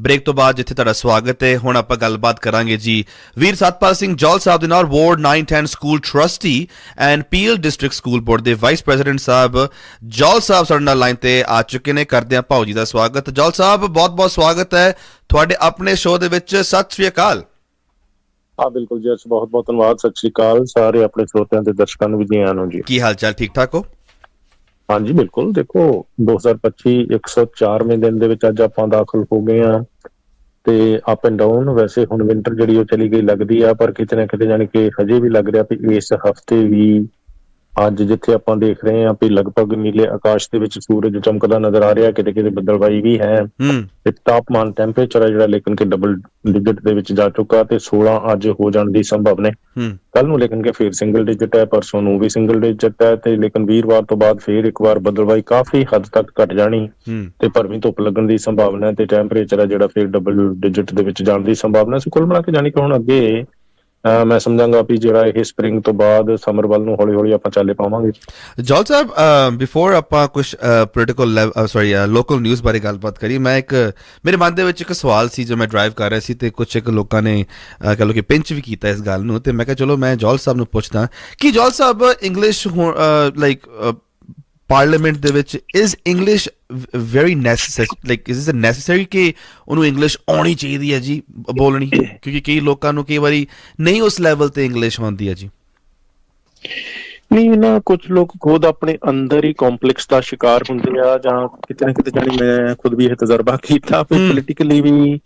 Break ਤੋਂ ਬਾਅਦ ਜਿੱਥੇ ਤੁਹਾਡਾ ਸਵਾਗਤ ਹੈ ਹੁਣ ਆਪਾਂ ਗੱਲਬਾਤ ਕਰਾਂਗੇ ਜੀ। ਵੀਰ ਸਤਪਾਲ ਸਿੰਘ ਜੌਲ ਸਾਹਿਬ ਦੇ ਨਾਲ ward 910 school trustee and Peel district school board ਦੇ ਵਾਈਸ ਪ੍ਰੈਜ਼ੀਡੈਂਟ ਸਾਹਿਬ ਜੌਲ ਸਾਹਿਬ ਸਾਡੇ ਨਾਲ ਲਾਈਨ ਤੇ ਆ ਚੁੱਕੇ ਨੇ। ਕਰਦੇ ਆ ਭਾਉ ਜੀ ਦਾ ਸਵਾਗਤ। ਜੌਲ ਸਾਹਿਬ ਬਹੁਤ-ਬਹੁਤ ਸਵਾਗਤ ਹੈ ਤੁਹਾਡੇ ਆਪਣੇ ਸ਼ੋਅ ਦੇ ਵਿੱਚ। ਸਤਿ ਸ੍ਰੀ ਅਕਾਲ। ਹਾਂ ਬਿਲਕੁਲ ਜੀ ਬਹੁਤ ਬਹੁਤ ਧੰਨਵਾਦ। ਸਤਿ ਸ਼੍ਰੀ ਅਕਾਲ ਸਾਰੇ ਆਪਣੇ ਸਰੋਤਿਆਂ ਤੇ ਦਰਸ਼ਕਾਂ ਨੂੰ ਵੀ ਜੀ ਆਨੋ ਜੀ। ਕੀ ਹਾਲ ਚਾਲ ਠੀਕ ਠਾਕ ਹੋ? ਹਾਂਜੀ, ਬਿਲਕੁਲ। ਦੇਖੋ 2025 104ਵੇਂ ਦਿਨ ਦੇ ਵਿੱਚ ਅੱਜ ਆਪਾਂ ਦਾਖਲ ਹੋ ਗਏ ਆ ਤੇ ਅਪ ਐਂਡ ਡਾਊਨ ਵੈਸੇ ਹੁਣ ਵਿੰਟਰ ਜਿਹੜੀ ਉਹ ਚਲੀ ਗਈ ਲੱਗਦੀ ਆ, ਪਰ ਕਿਤੇ ਨਾ ਕਿਤੇ ਜਾਣੀ ਕਿ ਹਜੇ ਵੀ ਲੱਗ ਰਿਹਾ ਵੀ ਇਸ ਹਫ਼ਤੇ ਵੀ ਅੱਜ ਜਿੱਥੇ ਆਪਾਂ ਦੇਖ ਰਹੇ ਹਾਂ ਵੀ ਲਗਭਗ ਨੀਲੇ ਆਕਾਸ਼ ਦੇ ਵਿੱਚ ਸੂਰਜ ਚਮਕਦਾ ਨਜ਼ਰ ਆ ਰਿਹਾ ਕਿਤੇ ਕਿਤੇ ਬੱਦਲਬਾਈ ਵੀ ਹੈ। ਤੇ ਤਾਪਮਾਨ ਟੈਂਪਰੇਚਰ ਹੈ ਜਿਹੜਾ ਲੇਕਿਨ ਕਿ ਡਬਲ ਡਿਜਿਟ ਦੇ ਵਿੱਚ ਜਾ ਚੁੱਕਾ ਤੇ 16 ਅੱਜ ਹੋ ਜਾਣ ਦੀ ਸੰਭਾਵਨਾ ਹੈ। ਕੱਲ ਨੂੰ ਲੇਕਿਨ ਕਿ ਫਿਰ ਸਿੰਗਲ ਡਿਜਿਟ ਹੈ ਪਰਸੋਂ ਨੂੰ ਵੀ ਸਿੰਗਲ ਡਿਜਿਟ ਹੈ ਤੇ ਲੇਕਿਨ ਵੀਰਵਾਰ ਤੋਂ ਬਾਅਦ ਫਿਰ ਇੱਕ ਵਾਰ ਬੱਦਲਬਾਈ ਕਾਫੀ ਹੱਦ ਤੱਕ ਘਟ ਜਾਣੀ। ਤੇ ਭਰਵੀਂ ਧੁੱਪ ਲੱਗਣ ਦੀ ਸੰਭਾਵਨਾ ਤੇ ਟੈਂਪਰੇਚਰ ਹੈ ਜਿਹੜਾ ਫਿਰ ਡਬਲ ਡਿਜਿਟ ਦੇ ਵਿੱਚ ਜਾਣ ਦੀ ਸੰਭਾਵਨਾ ਸੀ ਕੁੱਲ ਮਿਲਾ ਕੇ ਜਾਣੀ ਕਿ ਹੁਣ ਅੱਗੇ ਮੈਂ ਸਮਝਾਂਗਾ ਵੀ ਜਿਹੜਾ ਇਹ ਸਪ੍ਰਿੰਗ ਤੋਂ ਬਾਅਦ ਸਮਰ ਵੱਲ ਨੂੰ ਹੌਲੀ ਹੌਲੀ ਆਪਾਂ ਚਾਲੇ ਪਾਵਾਂਗੇ। ਜੌਲ ਸਾਹਿਬ ਬਿਫੋਰ ਆਪਾਂ ਕੁਝ ਪੋਲੀਟੀਕਲ ਸੌਰੀ ਲੋਕਲ ਨਿਊਜ਼ ਬਾਰੇ ਗੱਲਬਾਤ ਕਰੀ ਮੈਂ ਇੱਕ ਮੇਰੇ ਮਨ ਦੇ ਵਿੱਚ ਇੱਕ ਸਵਾਲ ਸੀ ਜੋ ਮੈਂ ਡਰਾਈਵ ਕਰ ਰਿਹਾ ਸੀ ਤੇ ਕੁਝ ਇੱਕ ਲੋਕਾਂ ਨੇ ਅਹ, ਕਹ ਲੋ ਕਿ ਪਿੰਚ ਵੀ ਕੀਤਾ ਇਸ ਗੱਲ ਨੂੰ ਤੇ ਮੈਂ ਕਿਹਾ ਚਲੋ ਮੈਂ ਜੋਲ ਸਾਹਿਬ ਨੂੰ ਪੁੱਛਦਾ। ਕਿ ਜੋਲ ਸਾਹਿਬ ਇੰਗਲਿਸ਼ ਲਾਈਕ ਪਾਰਲੀਮੈਂਟ ਦੇ ਵਿੱਚ is English very necessary like is it necessary ਕਿ ਉਹਨੂੰ ਇੰਗਲਿਸ਼ ਆਉਣੀ ਚਾਹੀਦੀ ਹੈ ਜੀ ਬੋਲਣੀ? ਕਿਉਂਕਿ ਕਈ ਲੋਕਾਂ ਨੂੰ ਕਈ ਵਾਰੀ ਨਹੀਂ ਉਸ ਲੈਵਲ ਤੇ ਇੰਗਲਿਸ਼ ਆਉਂਦੀ ਹੈ ਜੀ। ਨਹੀਂ ਨਾ ਕੁਝ ਲੋਕ ਖੁਦ ਆਪਣੇ ਅੰਦਰ ਹੀ ਕੰਪਲੈਕਸ ਦਾ ਸ਼ਿਕਾਰ ਹੁੰਦੇ ਆ ਜਾਂ ਕਿਤੇ ਨਾ ਕਿਤੇ ਜਾਣੀ ਮੈਂ ਖੁਦ ਵੀ ਇਹ ਤਜਰਬਾ ਕੀਤਾ। ਪੋਲੀਟੀਕਲੀ ਵੀ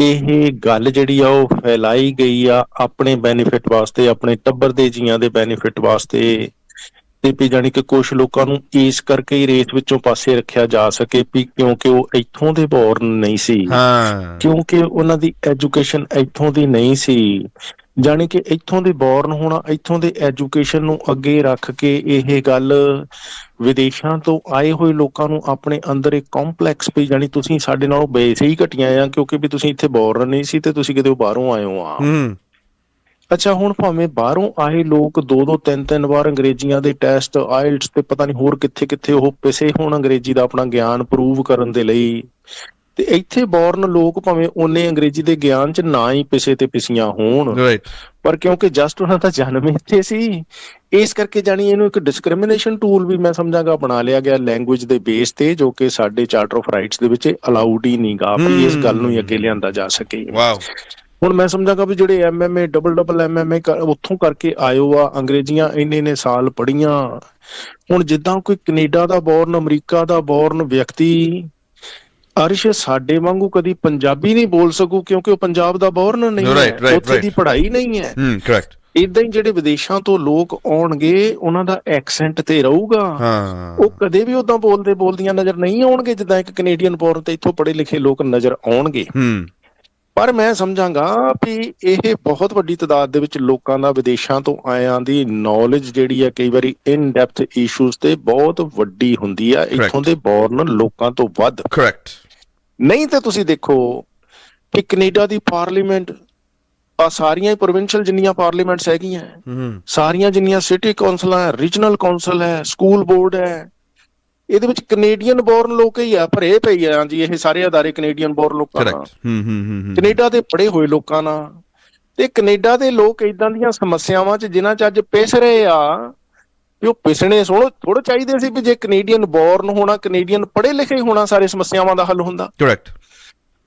ਇਹ ਗੱਲ ਜਿਹੜੀ ਆ ਉਹ ਫੈਲਾਈ ਗਈ ਆ ਆਪਣੇ ਬੈਨੀਫਿਟ ਵਾਸਤੇ ਆਪਣੇ ਟੱਬਰ ਦੇ ਜੀਆਂ ਦੇ ਬੈਨੀਫਿਟ ਵਾਸਤੇ। ਤੇ ਵੀ ਜਾਣੀ ਕਿ ਕੁਝ ਲੋਕਾਂ ਨੂੰ ਇਸ ਕਰਕੇ ਹੀ ਰੇਸ ਵਿੱਚੋਂ ਪਾਸੇ ਰੱਖਿਆ ਜਾ ਸਕੇ ਵੀ ਕਿਉਂਕਿ ਉਹ ਇੱਥੋਂ ਦੇ ਬੋਰਨ ਨਹੀਂ ਸੀ। ਹਾਂ। ਕਿਉਂਕਿ ਉਹਨਾਂ ਦੀ ਐਜੂਕੇਸ਼ਨ ਇੱਥੋਂ ਦੀ ਨਹੀਂ ਸੀ। ਜਾਣੀ ਕਿ ਇੱਥੋਂ ਦੇ ਬੋਰਨ ਹੋਣਾ ਇੱਥੋਂ ਦੇ ਐਜੂਕੇਸ਼ਨ ਨੂੰ ਅੱਗੇ ਰੱਖ ਕੇ ਇਹ ਗੱਲ ਵਿਦੇਸ਼ਾਂ ਤੋਂ ਆਏ ਹੋਏ ਲੋਕਾਂ ਨੂੰ ਆਪਣੇ ਅੰਦਰ ਇੱਕ ਕੰਪਲੈਕਸ ਵੀ ਜਾਣੀ ਤੁਸੀਂ ਸਾਡੇ ਨਾਲੋਂ ਬੇਸ ਹੀ ਘਟੀਆਂ ਆ ਕਿਉਂਕਿ ਵੀ ਤੁਸੀਂ ਇੱਥੇ ਬੋਰਨ ਨਹੀਂ ਸੀ ਤੇ ਤੁਸੀਂ ਕਿਤੇ ਬਾਹਰੋਂ ਆਏ ਹੋ ਆ ਹੂੰ। ਅੱਛਾ ਹੁਣ ਭਾਵੇਂ ਬਾਹਰੋਂ ਆਏ ਲੋਕ ਦੋ ਦੋ ਤਿੰਨ ਤਿੰਨ ਵਾਰ ਅੰਗਰੇਜ਼ੀਆਂ ਦੇ ਟੈਸਟ ਆਇਲਟਸ ਤੇ ਪਤਾ ਨਹੀਂ ਹੋਰ ਕਿੱਥੇ ਕਿੱਥੇ ਉਹ ਪਿਸੇ ਹੋਣ ਅੰਗਰੇਜ਼ੀ ਦਾ ਆਪਣਾ ਗਿਆਨ ਪ੍ਰੂਵ ਕਰਨ ਦੇ ਲਈ। ਤੇ ਇੱਥੇ ਬੋਰਨ ਲੋਕ ਭਾਵੇਂ ਉਹਨੇ ਅੰਗਰੇਜ਼ੀ ਦੇ ਗਿਆਨ 'ਚ ਨਾ ਹੀ ਪਿਸੇ ਤੇ ਪਿਸੀਆਂ ਹੋਣ। ਰਾਈਟ ਪਰ ਕਿਉਂਕਿ ਜਸਟ ਉਹਨਾਂ ਦਾ ਜਨਮ ਇੱਥੇ ਸੀ ਇਸ ਕਰਕੇ ਜਾਣੀ ਇਹਨੂੰ ਇੱਕ ਡਿਸਕ੍ਰਿਮੀਨੇਸ਼ਨ ਟੂਲ ਵੀ ਮੈਂ ਸਮਝਾਂਗਾ ਬਣਾ ਲਿਆ ਗਿਆ ਲੈਂਗੁਏਜ ਦੇ ਬੇਸ ਤੇ ਜੋ ਕਿ ਸਾਡੇ ਚਾਰਟਰ ਆਫ ਰਾਈਟਸ ਦੇ ਵਿੱਚ ਅਲਾਉਡ ਹੀ ਨਹੀਂਗਾ ਵੀ ਇਸ ਗੱਲ ਨੂੰ ਹੀ ਅੱਗੇ ਲਿਆਂਦਾ ਜਾ ਸਕੇ। ਵਾਓ ਹੁਣ ਮੈਂ ਸਮਝਾਂਗਾ ਵੀ ਜਿਹੜੇ ਐਮਐਮਏ ਡਬਲ ਡਬਲ ਐਮਐਮਏ ਉੱਥੋਂ ਕਰਕੇ ਆਇਓ ਆ ਅੰਗਰੇਜ਼ੀਆਂ ਇੰਨੇ ਨੇ ਸਾਲ ਪੜੀਆਂ ਹੁਣ ਜਿੱਦਾਂ ਕੋਈ ਕੈਨੇਡਾ ਦਾ ਬੋਰਨ ਅਮਰੀਕਾ ਦਾ ਬੋਰਨ ਵਿਅਕਤੀ ਅਰਸ਼ ਸਾਡੇ ਵਾਂਗੂ ਕਦੀ ਪੰਜਾਬੀ ਨਹੀਂ ਬੋਲ ਸਕੂ ਕਿਉਂਕਿ ਉਹ ਪੰਜਾਬ ਦਾ ਬੋਰਨ ਨਹੀਂ ਹੈ। ਉੱਥੇ ਦੀ. ਪੜ੍ਹਾਈ ਨਹੀਂ ਹੈ। ਹੂੰ ਕਰੈਕਟ ਇਦਾਂ ਹੀ ਜਿਹੜੇ ਵਿਦੇਸ਼ਾਂ ਤੋਂ ਲੋਕ ਆਉਣਗੇ ਉਹਨਾਂ ਦਾ ਐਕਸੈਂਟ ਤੇ ਰਹੂਗਾ। ਹਾਂ। ਉਹ ਕਦੇ ਵੀ ਉਦਾਂ ਬੋਲਦੇ ਬੋਲਦੀਆਂ ਨਜ਼ਰ ਨਹੀਂ ਆਉਣਗੇ ਜਿੱਦਾਂ ਇੱਕ ਕੈਨੇਡੀਅਨ ਬੋਰਨ ਤੇ ਇੱਥੋਂ ਪੜ੍ਹੇ ਲਿਖੇ ਲੋਕ ਨਜ਼ਰ ਆਉਣਗੇ। ਹੂੰ। ਪਰ ਮੈਂ ਸਮਝਾਂਗਾ ਵੀ ਇਹ ਬਹੁਤ ਵੱਡੀ ਤਾਦਾਦ ਦੇ ਵਿੱਚ ਲੋਕਾਂ ਦਾ ਵਿਦੇਸ਼ਾਂ ਤੋਂ ਆਇਆਂ ਦੀ ਨੌਲੇਜ ਜਿਹੜੀ ਹੈ ਕਈ ਵਾਰੀ ਇਨ ਡੈਪਥ ਇਸ਼ੂਜ਼ ਤੇ ਬਹੁਤ ਵੱਡੀ ਹੁੰਦੀ ਆ. ਇੱਥੋਂ ਦੇ ਬੋਰਨ ਲੋਕਾਂ ਤੋਂ ਵੱਧ। ਕਰੈਕਟ ਨਹੀਂ ਤੇ ਤੁਸੀਂ ਦੇਖੋ ਕਿ ਕੈਨੇਡਾ ਦੀ ਪਾਰਲੀਮੈਂਟ ਆ ਸਾਰੀਆਂ ਹੀ ਪ੍ਰੋਵਿੰਸ਼ੀਅਲ ਜਿੰਨੀਆਂ ਪਾਰਲੀਮੈਂਟਸ ਹੈਗੀਆਂ ਸਾਰੀਆਂ ਜਿੰਨੀਆਂ ਸਿਟੀ ਕੌਂਸਲ ਹੈ ਰੀਜਨਲ ਕੌਂਸਲ ਹੈ ਸਕੂਲ ਬੋਰਡ ਹੈ ਇਹਦੇ ਵਿੱਚ ਕੈਨੇਡੀਅਨ ਬੋਰਨ ਲੋਕ ਹੀ ਆ ਭਰੇ ਪਈ ਆ ਜੀ ਇਹ ਸਾਰੇ ਅਦਾਰੇ ਕੈਨੇਡੀਅਨ ਬੋਰਨ ਲੋਕਾਂ ਨਾਲ। ਕਰੈਕਟ ਹੂੰ ਹੂੰ ਹੂੰ। ਕੈਨੇਡਾ ਦੇ ਪੜੇ ਹੋਏ ਲੋਕਾਂ ਨਾਲ। ਤੇ ਕੈਨੇਡਾ ਦੇ ਲੋਕ ਇਦਾਂ ਦੀਆਂ ਸਮੱਸਿਆਵਾਂ 'ਚ ਜਿਨ੍ਹਾਂ 'ਚ ਅੱਜ ਪਿਸ ਰਹੇ ਆ ਵੀ ਉਹ ਪਿਸਣੇ ਸੋਹਣੇ ਥੋੜਾ ਚਾਹੀਦੇ ਸੀ ਵੀ ਜੇ ਕੈਨੇਡੀਅਨ ਬੋਰਨ ਹੋਣਾ ਕੈਨੇਡੀਅਨ ਪੜੇ ਲਿਖੇ ਹੋਣਾ ਸਾਰੇ ਸਮੱਸਿਆਵਾਂ ਦਾ ਹੱਲ ਹੁੰਦਾ। ਕਰੈਕਟ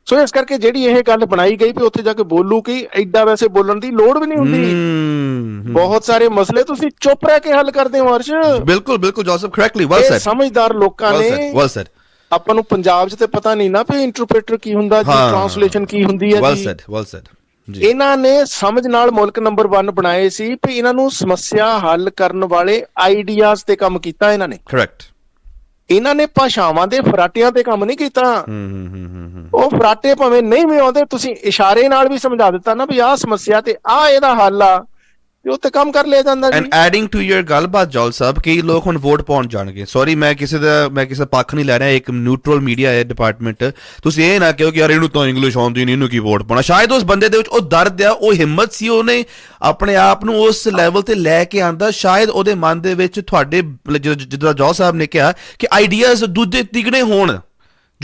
ਸੋ ਇਸ ਕਰਕੇ ਜਿਹੜੀ ਇਹ ਗੱਲ ਬਣਾਈ ਗਈ ਵੀ ਉੱਥੇ ਜਾ ਕੇ ਬੋਲੂ ਕਿ ਐਡਾ ਵੈਸੇ ਬੋਲਣ ਦੀ ਲੋੜ ਵੀ ਨਹੀਂ ਹੁੰਦੀ। ਹੂੰ ਬਹੁਤ ਸਾਰੇ ਮਸਲੇ ਤੁਸੀਂ ਚੁੱਪ ਰਹਿ ਕੇ ਹੱਲ ਕਰਦੇ ਹੋ ਅਰਸ਼। ਬਿਲਕੁਲ ਬਿਲਕੁਲ ਜੋਸਫ ਕਰੈਕਟਲੀ ਵੈਲ ਸੈਡ ਸਮਝਦਾਰ ਲੋਕਾਂ ਵੈਲ ਨੇ ਵੈਲ ਸੈਡ ਆਪਾਂ ਨੂੰ ਪੰਜਾਬ 'ਚ ਤੇ ਪਤਾ ਨਹੀਂ ਨਾ ਵੀ ਇੰਟਰਪ੍ਰੀਟਰ ਕੀ ਹੁੰਦਾ ਜੀ। ਟ੍ਰਾਂਸਲੇਸ਼ਨ ਕੀ ਹੁੰਦੀ ਹੈ ਵੈਲ ਜੀ। ਸੈਡ ਵੈਲ ਸੈਡ ਜੀ। ਇਹਨਾਂ ਨੇ ਸਮਝ ਨਾਲ ਮੁਲਕ ਨੰਬਰ 1 ਬਣਾਏ ਸੀ ਵੀ ਇਹਨਾਂ ਨੂੰ ਸਮੱਸਿਆ ਹੱਲ ਕਰਨ ਵਾਲੇ ਆਈਡੀਆਜ਼ ਤੇ ਕੰਮ ਕੀਤਾ ਇਹਨਾਂ ਨੇ। ਕਰੈਕਟ ਇਹਨਾਂ ਨੇ ਭਾਸ਼ਾਵਾਂ ਦੇ ਫਰਾਟਿਆਂ ਤੇ ਕੰਮ ਨਹੀਂ ਕੀਤਾ। ਹੂੰ ਹੂੰ ਹੂੰ ਹੂੰ ਹੂੰ। ਉਹ ਫਰਾਟੇ ਭਾਵੇਂ ਨਹੀਂ ਵੀ ਆਉਂਦੇ ਤੁਸੀਂ ਇਸ਼ਾਰੇ ਨਾਲ ਵੀ ਸਮਝਾ ਦਿੱਤਾ ਨਾ ਵੀ ਆਹ ਸਮੱਸਿਆ ਤੇ ਆਹ ਇਹਦਾ ਹੱਲ ਆ। ਤੇ ਉੱਤੇ ਕੰਮ ਕਰ ਲਿਆ ਜਾਂਦਾ ਐਂਡ ਜੀ। ਐਡਿੰਗ ਟੂ ਯਰ ਗੱਲਬਾਤ ਜੌਲ ਸਾਹਿਬ ਕਈ ਲੋਕ ਹੁਣ ਵੋਟ ਪਾਉਣ ਜਾਣਗੇ। ਸੌਰੀ ਮੈਂ ਕਿਸੇ ਦਾ ਮੈਂ ਕਿਸੇ ਪੱਖ ਨਹੀਂ ਲੈ ਰਿਹਾ ਇੱਕ ਨਿਊਟਰਲ ਮੀਡੀਆ ਹੈ ਡਿਪਾਰਟਮੈਂਟ ਤੁਸੀਂ ਇਹ ਨਾ ਕਹੋ ਕਿ ਯਾਰ ਇਹਨੂੰ ਤਾਂ ਇੰਗਲਿਸ਼ ਆਉਂਦੀ ਨਹੀਂ ਇਹਨੂੰ ਕੀ ਵੋਟ ਪਾਉਣਾ? ਸ਼ਾਇਦ ਉਸ ਬੰਦੇ ਦੇ ਵਿੱਚ ਉਹ ਦਰਦ ਆ ਉਹ ਹਿੰਮਤ ਸੀ ਉਹਨੇ ਆਪਣੇ ਆਪ ਨੂੰ ਉਸ ਲੈਵਲ ਤੇ ਲੈ ਕੇ ਆਂਦਾ। ਸ਼ਾਇਦ ਉਹਦੇ ਮਨ ਦੇ ਵਿੱਚ ਤੁਹਾਡੇ ਜਿੱਦਾਂ- ਜਿੱਦਾਂ ਜੌ ਸਾਹਿਬ ਨੇ ਕਿਹਾ ਕਿ ਆਈਡੀਆਜ਼ ਦੂਜੇ ਤਿਗਣੇ ਹੋਣ।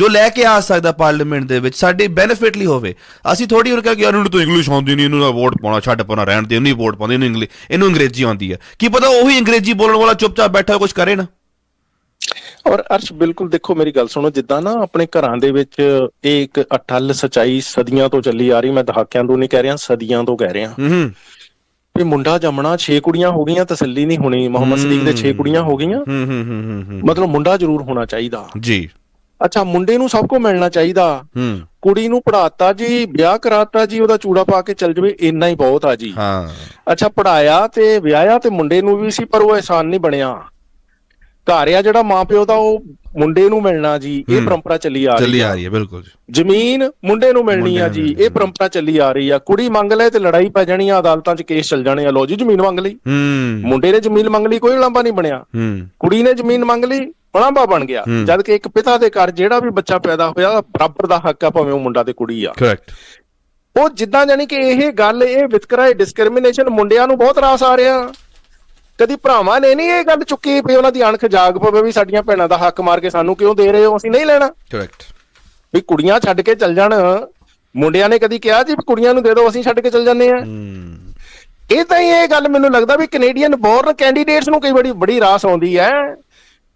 ਜੋ ਲੈ ਕੇ ਆ ਸਕਦਾ ਪਾਰਲੀਮੈਂਟ ਦੇ ਵਿੱਚ ਸਾਡੇ ਬੈਨੀਫਿਟ ਲਈ ਹੋਵੇ। ਅਸੀਂ ਥੋੜੀ ਉਹਨਾਂ ਕਿ ਯਾਰ ਇਹਨੂੰ ਤਾਂ ਇੰਗਲਿਸ਼ ਆਉਂਦੀ ਨਹੀਂ ਇਹਨੂੰ ਵੋਟ ਪਾਉਣਾ ਛੱਡ ਪਾਉਣਾ ਰਹਿਣ ਦੇ ਇਹਨੂੰ ਵੋਟ ਪਾਉਂਦੇ ਇਹਨੂੰ ਇੰਗਲਿਸ਼ ਇਹਨੂੰ ਅੰਗਰੇਜ਼ੀ ਆਉਂਦੀ ਹੈ ਕੀ ਪਤਾ ਉਹੀ ਅੰਗਰੇਜ਼ੀ ਬੋਲਣ ਵਾਲਾ ਚੁੱਪਚਾਪ ਬੈਠਾ ਕੁਝ ਕਰੇ ਨਾ। ਔਰ ਅਰਸ਼ ਬਿਲਕੁਲ ਦੇਖੋ ਮੇਰੀ ਗੱਲ ਸੁਣੋ ਜਿੱਦਾਂ ਨਾ ਆਪਣੇ ਘਰਾਂ ਦੇ ਵਿੱਚ ਇਹ ਇੱਕ ਅਟਲ ਸਚਾਈ ਸਦੀਆਂ ਤੋਂ ਚੱਲੀ ਆ ਰਹੀ ਮੈਂ ਦਹਾਕਿਆਂ ਤੋਂ ਨਹੀਂ ਕਹਿ ਰਿਹਾ ਸਦੀਆਂ ਤੋਂ ਕਹਿ ਰਿਹਾ। ਹੂੰ ਮੁੰਡਾ ਜੰਮਣਾ 6 ਕੁੜੀਆਂ ਹੋ ਗਈਆਂ ਤਸੱਲੀ ਨਹੀਂ ਹੋਣੀ ਮੁਹੰਮਦ ਸਦੀਕ ਦੇ 6 ਕੁੜੀਆਂ ਹੋ ਗਈਆਂ। ਹੂੰ ਹੂੰ ਹੂੰ ਹੂੰ ਹੂੰ ਮਤਲਬ ਮੁੰਡਾ ਜ਼ਰੂਰ ਹੋਣਾ ਚਾਹੀਦਾ। ਜੀ। ਅੱਛਾ ਮੁੰਡੇ ਨੂੰ ਸਭ ਕੁਝ ਮਿਲਣਾ ਚਾਹੀਦਾ। ਹੂੰ। ਕੁੜੀ ਨੂੰ ਪੜਾਤਾ ਜੀ ਵਿਆਹ ਕਰਾਤਾ ਜੀ ਉਹਦਾ ਚੂੜਾ ਪਾ ਕੇ ਚੱਲ ਜਵੇ ਇੰਨਾ ਹੀ ਬਹੁਤ ਆ ਜੀ। ਹਾਂ। ਅੱਛਾ ਪੜਾਇਆ ਤੇ ਵਿਆਹਿਆ ਤੇ ਮੁੰਡੇ ਨੂੰ ਵੀ ਸੀ ਪਰ ਉਹ ਇਹਸਾਨ ਨਹੀਂ ਬਣਿਆ। ਘਰ ਆ ਜਿਹੜਾ ਮਾਪਿਓ ਦਾ ਉਹ ਮੁੰਡੇ ਨੂੰ ਮਿਲਣਾ ਜੀ ਇਹ। ਪਰੰਪਰਾ ਚੱਲੀ ਆ ਰਹੀ ਆ। ਆ ਰਹੀ ਹੈ ਬਿਲਕੁਲ ਜ਼ਮੀਨ ਮੁੰਡੇ ਨੂੰ ਮਿਲਣੀ ਆ ਜੀ ਇਹ ਪਰੰਪਰਾ ਚੱਲੀ ਆ ਰਹੀ ਆ। ਕੁੜੀ ਮੰਗ ਲੈ ਤੇ ਲੜਾਈ ਪੈ ਜਾਣੀ ਆ ਅਦਾਲਤਾਂ 'ਚ ਕੇਸ ਚੱਲ ਜਾਣੇ ਆ। ਲੋ ਜੀ ਜ਼ਮੀਨ ਮੰਗ ਲਈ। ਮੁੰਡੇ ਨੇ ਜ਼ਮੀਨ ਮੰਗ ਲਈ ਕੋਈ ਲਾਂਭਾ ਨਹੀਂ ਬਣਿਆ। ਕੁੜੀ ਨੇ ਜ਼ਮੀਨ ਮੰਗ ਲਈ ਲਾਂਭਾ ਬਣ ਗਿਆ। ਜਦ ਕਿ ਇੱਕ ਪਿਤਾ ਦੇ ਘਰ ਜਿਹੜਾ ਵੀ ਬੱਚਾ ਪੈਦਾ ਹੋਇਆ ਬਰਾਬਰ ਦਾ ਹੱਕ ਆ ਭਾਵੇਂ ਉਹ ਮੁੰਡਾ ਤੇ ਕੁੜੀ ਆ। ਕਰੈਕਟ ਉਹ ਜਿੱਦਾਂ ਜਾਨੀ ਕਿ ਇਹ ਗੱਲ ਇਹ ਵਿਤਕਰਾ ਇਹ ਡਿਸਕ੍ਰਿਮੀਨੇਸ਼ਨ ਮੁੰਡਿਆਂ ਨੂੰ ਬਹੁਤ ਰਾਸ ਆ ਰਿਹਾ। ਕਦੀ ਭਰਾਵਾਂ ਨੇ ਨਹੀਂ ਇਹ ਗੱਲ ਚੁੱਕੀ ਵੀ ਉਹਨਾਂ ਦੀ ਅਣਖ ਜਾਗ ਪਵੇ ਵੀ ਸਾਡੀਆਂ ਭੈਣਾਂ ਦਾ ਹੱਕ ਮਾਰ ਕੇ ਸਾਨੂੰ ਕਿਉਂ ਦੇ ਰਹੇ ਹੋ? ਅਸੀਂ ਨਹੀਂ ਲੈਣਾ। ਕਰੈਕਟ ਵੀ ਕੁੜੀਆਂ ਛੱਡ ਕੇ ਚੱਲ ਜਾਣ। ਮੁੰਡਿਆਂ ਨੇ ਕਦੀ ਕਿਹਾ ਜੀ ਵੀ ਕੁੜੀਆਂ ਨੂੰ ਦੇ ਦਿਓ ਅਸੀਂ ਛੱਡ ਕੇ ਚੱਲ ਜਾਂਦੇ ਆ ਇਹ ਤਾਂ ਹੀ ਇਹ ਗੱਲ ਮੈਨੂੰ ਲੱਗਦਾ ਵੀ ਕੈਨੇਡੀਅਨ ਬੋਰਨ ਕੈਂਡੀਡੇਟਸ ਨੂੰ ਕਈ ਬੜੀ ਬੜੀ ਰਾਸ ਆਉਂਦੀ ਹੈ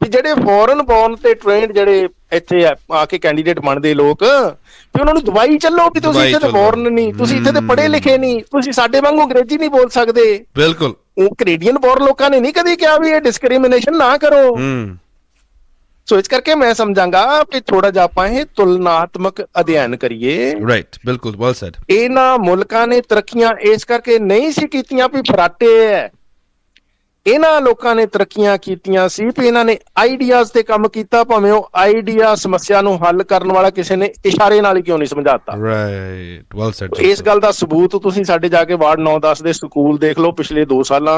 ਵੀ ਜਿਹੜੇ ਫੋਰਨ ਬੋਰਨ ਤੇ ਟ੍ਰੇਨਡ ਜਿਹੜੇ ਇੱਥੇ ਆ ਕੇ ਕੈਂਡੀਡੇਟ ਬਣਦੇ ਲੋਕ ਵੀ ਉਹਨਾਂ ਨੂੰ ਦਵਾਈ ਚੱਲੋ ਵੀ ਤੁਸੀਂ ਇੱਥੇ ਤੇ। ਬੋਰਨ ਨਹੀਂ ਤੁਸੀਂ ਇੱਥੇ ਤੇ ਪੜ੍ਹੇ ਲਿਖੇ ਨਹੀਂ ਤੁਸੀਂ ਸਾਡੇ ਵਾਂਗੂ ਅੰਗਰੇਜ਼ੀ ਨਹੀਂ ਬੋਲ ਸਕਦੇ। ਬਿਲਕੁਲ। ਉਹ ਕੈਨੇਡੀਅਨ ਬੋਰਨ ਲੋਕਾਂ ਨੇ ਨਹੀਂ ਕਦੀ ਕਿਹਾ ਵੀ ਇਹ ਡਿਸਕ੍ਰਿਮੀਨੇਸ਼ਨ ਨਾ ਕਰੋ। ਹੂੰ। ਸੋ ਇਸ ਕਰਕੇ ਮੈਂ ਸਮਝਾਂਗਾ ਕਿ ਥੋੜਾ ਜਿਹਾ ਆਪਾਂ ਇਹ ਤੁਲਨਾਤਮਕ ਅਧਿਐਨ ਕਰੀਏ। ਰਾਈਟ ਬਿਲਕੁਲ ਵੈਲ ਸੈਡ ਇਹਨਾਂ ਮੁਲਕਾਂ ਨੇ ਤਰੱਕੀਆਂ ਇਸ ਕਰਕੇ ਨਹੀਂ ਸੀ ਕੀਤੀਆਂ ਵੀ ਫਰਾਟੇ ਐ। ਇਹਨਾਂ ਲੋਕਾਂ ਨੇ ਤਰੱਕੀਆਂ ਕੀਤੀਆਂ ਸੀ ਵੀ ਇਹਨਾਂ ਨੇ ਆਈਡੀਆਜ਼ ਤੇ ਕੰਮ ਕੀਤਾ ਭਾਵੇਂ ਉਹ ਆਈਡੀਆ ਸਮੱਸਿਆ ਨੂੰ ਹੱਲ ਕਰਨ ਵਾਲਾ ਕਿਸੇ ਨੇ ਇਸ਼ਾਰੇ ਨਾਲ ਹੀ ਕਿਉਂ ਨਹੀਂ ਸਮਝਾਤਾ। ਰਾਈਟ ਵੈਲ ਸੈਡ ਇਸ ਗੱਲ ਦਾ ਸਬੂਤ ਤੁਸੀਂ ਸਾਡੇ ਜਾ ਕੇ ਵਾਰਡ 9-10 ਦੇ ਸਕੂਲ ਦੇਖ ਲਓ ਪਿਛਲੇ 2 ਸਾਲਾਂ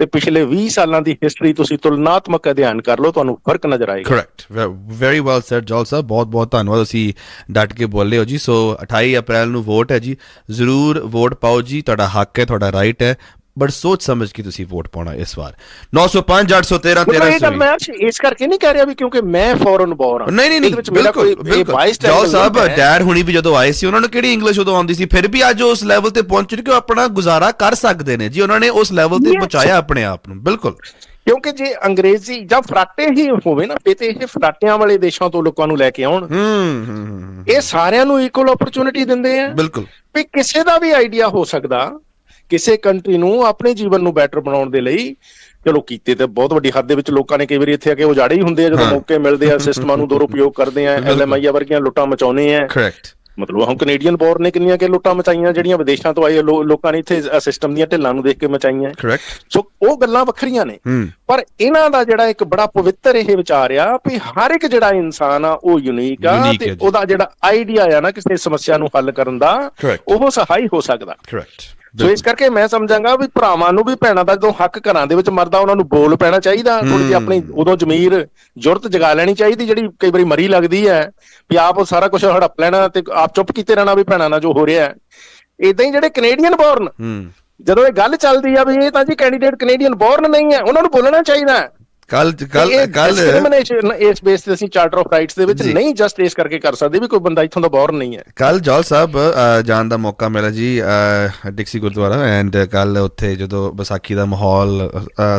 ਤੇ ਪਿਛਲੇ 20 ਸਾਲਾਂ ਦੀ ਹਿਸਟਰੀ ਤੁਸੀਂ ਤੁਲਨਾਤਮਕ ਅਧਿਐਨ ਕਰ ਲਓ ਤੁਹਾਨੂੰ ਫ਼ਰਕ ਨਜ਼ਰ ਆਏਗਾ। ਕਰੈਕਟ ਵੈਰੀ ਵੈਲ ਸੈਡ ਜੋਲ ਸਾਹਿਬ ਬਹੁਤ ਬਹੁਤ ਧੰਨਵਾਦ ਤੁਸੀਂ ਡਟ ਕੇ ਬੋਲੇ ਹੋ ਜੀ। ਸੋ 28 ਅਪ੍ਰੈਲ ਨੂੰ ਵੋਟ ਹੈ ਜੀ। ਜ਼ਰੂਰ ਵੋਟ ਪਾਓ ਜੀ। ਤੁਹਾਡਾ ਹੱਕ ਹੈ ਤੁਹਾਡਾ ਰਾਈਟ ਹੈ। ਬਟ ਸੋਚ ਸਮਝ ਕੇ ਤੁਸੀਂ ਵੋਟ ਪਾਉਣਾ ਇਸ ਵਾਰ। 905 813 ਮਤਲਬ ਇਹ ਗੱਲ 1320 ਮੈਂ ਇਸ ਕਰਕੇ ਨਹੀਂ ਕਹਿ ਰਿਹਾ ਵੀ ਕਿਉਂਕਿ ਮੈਂ ਫੋਰਨ ਬੋਰ ਨਹੀਂ ਨਹੀਂ ਨਹੀਂ ਬਿਲਕੁਲ ਬਿਲਕੁਲ। ਸਾਹਿਬ ਡੈਡ ਹੁਣੀ ਵੀ ਜਦੋਂ ਆਏ ਸੀ ਉਹਨਾਂ ਨੂੰ ਕਿਹੜੀ ਇੰਗਲਿਸ਼ ਉਦੋਂ ਆਉਂਦੀ ਸੀ? ਫਿਰ ਵੀ ਅੱਜ ਉਸ ਲੈਵਲ ਤੇ ਪਹੁੰਚ ਚੁੱਕੇ ਉਹ ਆਪਣਾ ਗੁਜ਼ਾਰਾ ਕਰ ਸਕਦੇ ਨੇ। ਜੀ ਉਹਨਾਂ ਨੇ ਉਸ ਲੈਵਲ ਤੇ. ਪਹੁੰਚਾਇਆ ਆਪਣੇ ਆਪ ਨੂੰ ਬਿਲਕੁਲ। ਕਿਉਂਕਿ ਜੇ ਅੰਗਰੇਜ਼ੀ ਜਾਂ ਫਰਾਟੇ ਹੀ ਹੋਵੇ ਨਾ ਫਿਰ ਤੇ ਇਹ ਫਰਾਟਿਆਂ ਵਾਲੇ ਦੇਸ਼ਾਂ ਤੋਂ ਲੋਕਾਂ ਨੂੰ ਲੈ ਕੇ ਆਉਣ। ਹੂੰ ਹੂੰ, ਹੂੰ ਇਹ ਸਾਰਿਆਂ ਨੂੰ ਇਕੁਅਲ ਓਪਰਚੁਨਿਟੀ ਦਿੰਦੇ ਆ। ਬਿਲਕੁਲ। ਵੀ ਕਿਸੇ ਦਾ ਵੀ ਆਈਡੀਆ ਹੋ ਸਕਦਾ ਕਿਸੇ ਕੰਟਰੀ ਨੂੰ ਆਪਣੇ ਜੀਵਨ ਨੂੰ ਬੈਟਰ ਬਣਾਉਣ ਦੇ ਲਈ ਚਲੋ ਕੀਤੇ ਤੇ ਬਹੁਤ ਵੱਡੀ ਹੱਦ ਦੇ ਵਿੱਚ ਲੋਕਾਂ ਨੇ ਕਈ ਵਾਰੀ ਇੱਥੇ ਆ ਕੇ ਉਜਾੜੇ ਹੀ ਹੁੰਦੇ ਆ ਜਦੋਂ। ਮੌਕੇ ਮਿਲਦੇ ਆ ਸਿਸਟਮਾਂ ਨੂੰ ਦੁਰਉਪਯੋਗ ਕਰਦੇ ਆ। ਐਲਐਮਆਈ ਵਰਗੀਆਂ ਲੁੱਟਾਂ ਮਚਾਉਨੇ ਆ ਕਰੈਕਟ ਮਤਲਬ ਹੁਣ ਕੈਨੇਡੀਅਨ ਬੋਰ ਨੇ ਕਿੰਨੀਆਂ ਕਿ ਲੁੱਟਾਂ ਮਚਾਈਆਂ ਜਿਹੜੀਆਂ ਵਿਦੇਸ਼ਾਂ ਤੋਂ ਆਏ ਲੋਕਾਂ ਨੇ ਇੱਥੇ ਸਿਸਟਮ ਦੀਆਂ ਢਿੱਲਾਂ ਨੂੰ ਦੇਖ ਕੇ ਮਚਾਈਆਂ ਕਰੈਕਟ ਸੋ ਉਹ ਗੱਲਾਂ ਵੱਖਰੀਆਂ ਨੇ ਪਰ ਇਹਨਾਂ ਦਾ ਜਿਹੜਾ ਇੱਕ ਬੜਾ ਪਵਿੱਤਰ ਇਹ ਵਿਚਾਰ ਆ ਵੀ ਹਰ ਇੱਕ ਜਿਹੜਾ ਇਨਸਾਨ ਆ ਉਹ ਯੂਨੀਕ ਆ ਤੇ। ਉਹਦਾ ਜਿਹੜਾ ਆਈਡੀਆ ਆ ਨਾ ਕਿਸੇ ਸਮੱਸਿਆ ਨੂੰ ਹੱਲ ਕਰਨ ਦਾ. ਉਹ ਸਹਾਈ ਹੋ ਸਕਦਾ ਕਰੈਕਟ ਸੋ ਇਸ ਕਰਕੇ ਮੈਂ ਸਮਝਾਂਗਾ ਵੀ ਭਰਾਵਾਂ ਨੂੰ ਵੀ ਭੈਣਾਂ ਦਾ ਜਦੋਂ ਹੱਕ ਘਰਾਂ ਦੇ ਵਿੱਚ ਮਰਦਾ ਉਹਨਾਂ ਨੂੰ ਬੋਲ ਪੈਣਾ ਚਾਹੀਦਾ। ਥੋੜੀ ਜਿਹੀ ਆਪਣੀ ਉਦੋਂ ਜ਼ਮੀਰ ਜੁਰਤ ਜਗਾ ਲੈਣੀ ਚਾਹੀਦੀ ਜਿਹੜੀ ਕਈ ਵਾਰੀ ਮਰੀ ਲੱਗਦੀ ਹੈ। ਵੀ ਆਪ ਉਹ ਸਾਰਾ ਕੁਝ ਹੜਪ ਲੈਣਾ ਤੇ ਆਪ ਚੁੱਪ ਕੀਤੇ ਰਹਿਣਾ ਵੀ ਭੈਣਾਂ ਨਾਲ ਜੋ ਹੋ ਰਿਹਾ ਹੈ। ਇਦਾਂ ਹੀ ਜਿਹੜੇ ਕੈਨੇਡੀਅਨ ਬੋਰਨ ਜਦੋਂ ਇਹ ਗੱਲ ਚੱਲਦੀ ਆ ਵੀ ਇਹ ਤਾਂ ਜੀ ਕੈਂਡੀਡੇਟ ਕੈਨੇਡੀਅਨ ਬੋਰਨ ਨਹੀਂ ਹੈ ਉਹਨਾਂ ਨੂੰ ਬੋਲਣਾ ਚਾਹੀਦਾ ਹੈ। ਕੱਲ ਕੱਲ ਕੱਲ discrimination ਇਸ ਬੇਸ ਤੇ ਅਸੀਂ ਚਾਰਟਰ ਆਫ ਰਾਈਟਸ ਦੇ ਵਿੱਚ। ਨਹੀਂ ਜਸਟ ਇਸ ਕਰਕੇ ਕਰ ਸਕਦੇ ਵੀ ਕੋਈ ਬੰਦਾ ਇੱਥੋਂ ਦਾ ਬੋਰਨ ਨਹੀਂ ਹੈ ਕੱਲ ਜੌਲ ਸਾਹਿਬ ਜਾਣ ਦਾ ਮੌਕਾ ਮਿਲਿਆ ਜੀ ਡਿਕਸੀ ਗੁਰਦੁਆਰਾ ਐਂਡ ਕੱਲ ਉੱਥੇ ਜਦੋਂ ਵਿਸਾਖੀ ਦਾ ਮਾਹੌਲ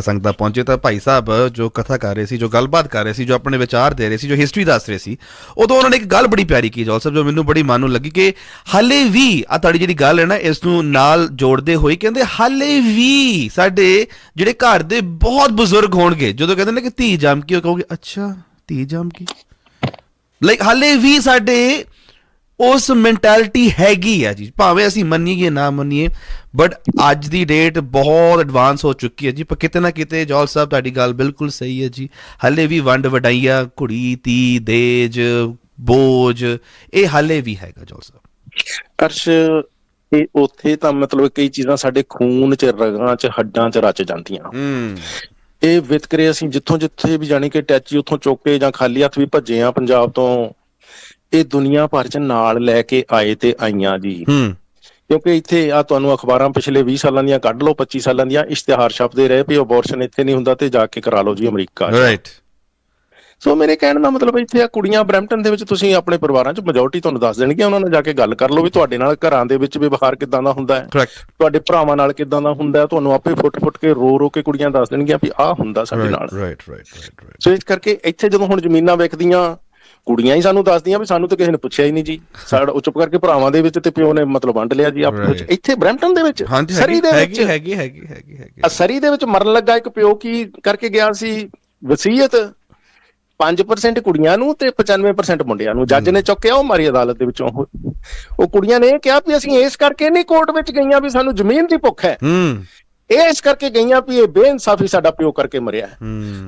ਸੰਗਤਾਂ ਪਹੁੰਚੇ ਤਾਂ ਭਾਈ ਸਾਹਿਬ ਜੋ ਕਥਾ ਕਰ ਰਹੇ ਸੀ ਜੋ ਗੱਲਬਾਤ ਕਰ ਰਹੇ ਸੀ ਜੋ ਆਪਣੇ ਵਿਚਾਰ ਦੇ ਰਹੇ ਸੀ ਜੋ ਹਿਸਟਰੀ ਦੱਸ ਰਹੇ ਸੀ ਉਦੋਂ ਉਹਨਾਂ ਨੇ ਇੱਕ ਗੱਲ ਬੜੀ ਪਿਆਰੀ ਕੀ ਜੌਲ ਸਾਹਿਬ ਜੋ ਮੈਨੂੰ ਬੜੀ ਮਨ ਨੂੰ ਲੱਗੀ ਕਿ ਹਾਲੇ ਵੀ ਆ ਤੁਹਾਡੀ ਜਿਹੜੀ ਗੱਲ ਹੈ ਨਾ ਇਸ ਨੂੰ ਨਾਲ ਜੋੜਦੇ ਹੋਏ ਕਹਿੰਦੇ ਹਾਲੇ ਵੀ ਸਾਡੇ ਜਿਹੜੇ ਘਰ ਦੇ ਬਹੁਤ ਬਜ਼ੁਰਗ ਹੋਣਗੇ ਜਦੋਂ ਕਹਿੰਦੇ ਨੇ ਕਿ ਧੀ ਜੰਮ ਕੇ ਉਹ ਕਹੋਗੇ ਅੱਛਾ ਧੀ ਜੰਮ ਕੇ? ਲਾਈਕ ਹਾਲੇ ਵੀ ਸਾਡੇ ਉਸ ਮੈਂਟੈਲਿਟੀ ਹੈਗੀ ਆ ਜੀ। ਭਾਵੇਂ ਅਸੀਂ ਮੰਨੀਏ ਨਾ ਮੰਨੀਏ ਬਟ ਅੱਜ ਦੀ ਡੇਟ ਬਹੁਤ ਐਡਵਾਂਸ ਹੋ ਚੁੱਕੀ ਹੈ ਜੀ। ਪਰ ਕਿਤੇ ਨਾ ਕਿਤੇ ਜੌਲ ਸਾਹਿਬ ਤੁਹਾਡੀ ਗੱਲ ਬਿਲਕੁਲ ਸਹੀ ਹੈ ਜੀ। ਹਾਲੇ ਵੀ ਵੰਡ ਵਡਾਈਆ ਕੁੜੀ ਤੀ ਦੇਜ ਬੋਝ ਇਹ ਹਾਲੇ ਵੀ ਹੈਗਾ ਜੌਲ ਸਾਹਿਬ। ਅਰਸ਼ ਇਹ ਉੱਥੇ ਤਾਂ ਮਤਲਬ ਕਈ ਚੀਜ਼ਾਂ ਸਾਡੇ ਖੂਨ 'ਚ ਰਗਾਂ 'ਚ ਹੱਡਾਂ 'ਚ ਰਚ ਜਾਂਦੀਆਂ। ਹੂੰ। ਇਹ ਵਿਤਕਰੇ ਅਸੀਂ ਜਿੱਥੋਂ ਜਿੱਥੇ ਵੀ ਜਾਣੀ ਕਿ ਟੈਚੀ ਉੱਥੋਂ ਚੁੱਕ ਕੇ ਜਾਂ ਖਾਲੀ ਹੱਥ ਵੀ ਭੱਜੇ ਆ ਪੰਜਾਬ ਤੋਂ ਇਹ ਦੁਨੀਆ ਭਰ 'ਚ ਨਾਲ ਲੈ ਕੇ ਆਏ ਤੇ ਆਈਆਂ ਜੀ। ਹੂੰ। ਕਿਉਂਕਿ ਇੱਥੇ ਆ ਤੁਹਾਨੂੰ ਅਖਬਾਰਾਂ ਪਿਛਲੇ 20 ਸਾਲਾਂ ਦੀਆਂ ਕੱਢ ਲਓ 25 ਸਾਲਾਂ ਦੀਆਂ ਇਸ਼ਤਿਹਾਰ ਛਪਦੇ ਰਹੇ ਵੀ ਅਬੋਰਸ਼ਨ ਇੱਥੇ ਨਹੀਂ ਹੁੰਦਾ ਤੇ ਜਾ ਕੇ ਕਰਾ ਲਓ ਜੀ ਅਮਰੀਕਾ। ਰਾਈਟ ਸੋ ਮੇਰੇ ਕਹਿਣ ਦਾ ਮਤਲਬ ਇੱਥੇ ਆ ਕੁੜੀਆਂ ਬਰੈਂਪਟਨ ਦੇ ਵਿੱਚ ਤੁਸੀਂ ਆਪਣੇ ਪਰਿਵਾਰਾਂ 'ਚ ਮੈਜੋਰਟੀ ਤੁਹਾਨੂੰ ਦੱਸ ਦੇਣਗੇ ਉਹਨਾਂ ਨਾਲ ਜਾ ਕੇ ਗੱਲ ਕਰ ਲਓ ਵੀ ਤੁਹਾਡੇ ਨਾਲ ਘਰਾਂ ਦੇ ਵਿੱਚ ਵਿਵਹਾਰ ਕਿਦਾਂ ਦਾ ਹੁੰਦਾ ਹੈ। ਤੁਹਾਡੇ ਭਰਾਵਾਂ ਨਾਲ ਕਿਦਾਂ ਦਾ ਹੁੰਦਾ ਹੈ ਤੁਹਾਨੂੰ ਆਪੇ ਫੁੱਟ-ਫੁੱਟ ਕੇ ਰੋ-ਰੋ ਕੇ ਕੁੜੀਆਂ ਦੱਸ ਦੇਣਗੀਆਂ ਵੀ ਆਹ ਹੁੰਦਾ ਸਾਡੇ ਨਾਲ। ਰਾਈਟ ਰਾਈਟ ਰਾਈਟ ਸੋ ਇਸ ਕਰਕੇ ਇੱਥੇ ਜਦੋਂ ਹੁਣ ਜ਼ਮੀਨਾਂ ਵਿਕਦੀਆਂ ਕੁੜੀਆਂ ਹੀ ਸਾਨੂੰ ਦੱਸਦੀਆਂ ਵੀ ਸਾਨੂੰ ਤਾਂ ਕਿਸੇ ਨੇ ਪੁੱਛਿਆ ਹੀ ਨਹੀਂ ਜੀ। ਸਾਡਾ ਉਹ ਚੁੱਪ ਕਰਕੇ ਭਰਾਵਾਂ ਦੇ ਵਿੱਚ ਤੇ ਪਿਓ ਨੇ ਮਤਲਬ ਵੰਡ ਲਿਆ ਜੀ ਆਪਸ ਵਿੱਚ. ਇੱਥੇ ਬ੍ਰੈਂਪਟਨ ਦੇ ਵਿੱਚ ਸਰੀ ਦੇ ਵਿੱਚ। ਹੈਗੀ ਹੈਗੀ ਹੈਗੀ ਹੈਗੀ ਸਰੀ ਦੇ ਵਿੱਚ ਮਰਨ ਲੱਗਾ ਇੱਕ ਪਿਓ ਕੀ ਕਰਕੇ ਗਿਆ ਸੀ? ਵਸੀਅਤ। 5% ਕੁੜੀਆਂ ਨੂੰ ਤੇ 95% ਮੁੰਡਿਆਂ ਨੂੰ। ਜੱਜ ਨੇ ਚੁੱਕਿਆ ਉਹ ਮਾਰੀ ਅਦਾਲਤ ਦੇ ਵਿੱਚੋਂ ਉਹ। ਕੁੜੀਆਂ ਨੇ ਕਿਹਾ ਵੀ ਅਸੀਂ ਇਸ ਕਰਕੇ ਨਹੀਂ ਕੋਰਟ ਵਿੱਚ ਗਈਆਂ ਵੀ ਸਾਨੂੰ ਜ਼ਮੀਨ ਦੀ ਭੁੱਖ ਹੈ। ਹੂੰ। ਇਸ ਕਰਕੇ ਗਈਆਂ ਵੀ ਇਹ ਬੇਇਨਸਾਫੀ ਸਾਡਾ ਪਿਓ ਕਰਕੇ ਮਰਿਆ